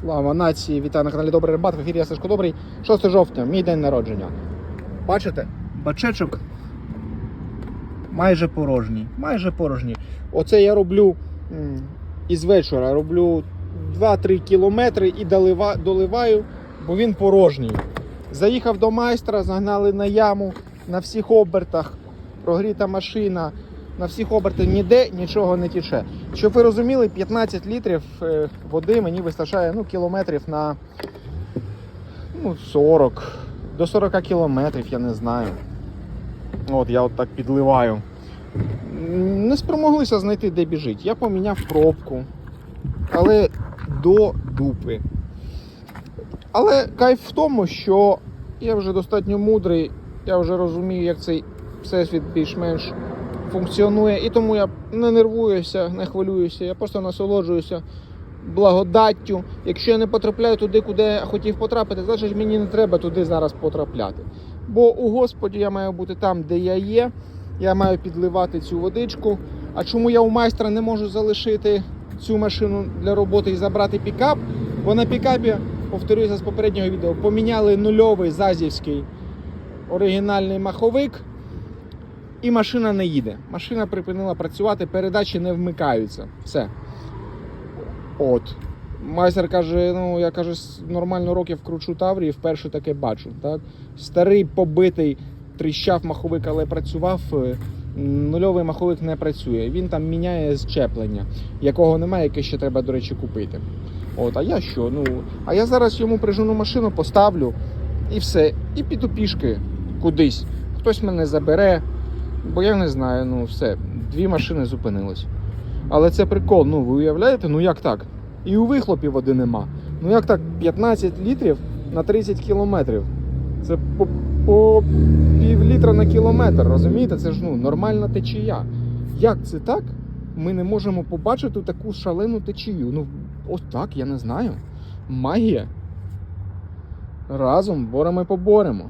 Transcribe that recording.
Слава нації, вітаю на каналі Добрий Рибат. В ефірі я Сашко Добрий. 6 жовтня, мій день народження. Бачите, бачечок майже порожній. Майже порожній. Оце я роблю із вечора. Роблю 2-3 кілометри і доливаю, бо він порожній. Заїхав до майстра, загнали на яму на всіх обертах, прогріта машина. На всіх обертах ніде нічого не тіче. Щоб ви розуміли, 15 літрів е, води мені вистачає ну, кілометрів на ну, 40, до 40 кілометрів, я не знаю. От я от так підливаю. Не спромоглися знайти, де біжить. Я поміняв пробку. Але до дупи. Але кайф в тому, що я вже достатньо мудрий, я вже розумію, як цей всесвіт більш-менш функціонує. І тому я не нервуюся, не хвилююся, я просто насолоджуюся благодаттю. Якщо я не потрапляю туди, куди я хотів потрапити, значить мені не треба туди зараз потрапляти. Бо у Господі я маю бути там, де я є. Я маю підливати цю водичку. А чому я у майстра не можу залишити цю машину для роботи і забрати пікап? Бо на пікапі, повторюся з попереднього відео, поміняли нульовий зазівський оригінальний маховик, і машина не їде. Машина припинила працювати, передачі не вмикаються. Все. От. Майстер каже: ну я каже, с- нормально років кручу Таврії, вперше таке бачу. Так? Старий побитий тріщав маховик, але працював. е, Нульовий маховик не працює. Він там міняє зчеплення, якого немає, яке ще треба, до речі, купити. От, а я що? Ну, а я зараз йому прижену машину, поставлю і все. І піду пішки кудись. Хтось мене забере, бо я не знаю, ну все, дві машини зупинились. Але це прикол, ну ви уявляєте, ну як так? І у вихлопі води нема. Ну як так, 15 літрів на 30 кілометрів. Це по, по пів літра на кілометр, розумієте? Це ж ну, нормальна течія. Як це так? Ми не можемо побачити таку шалену течію. Ну, ось так, я не знаю. Магія. Разом боремо і поборемо.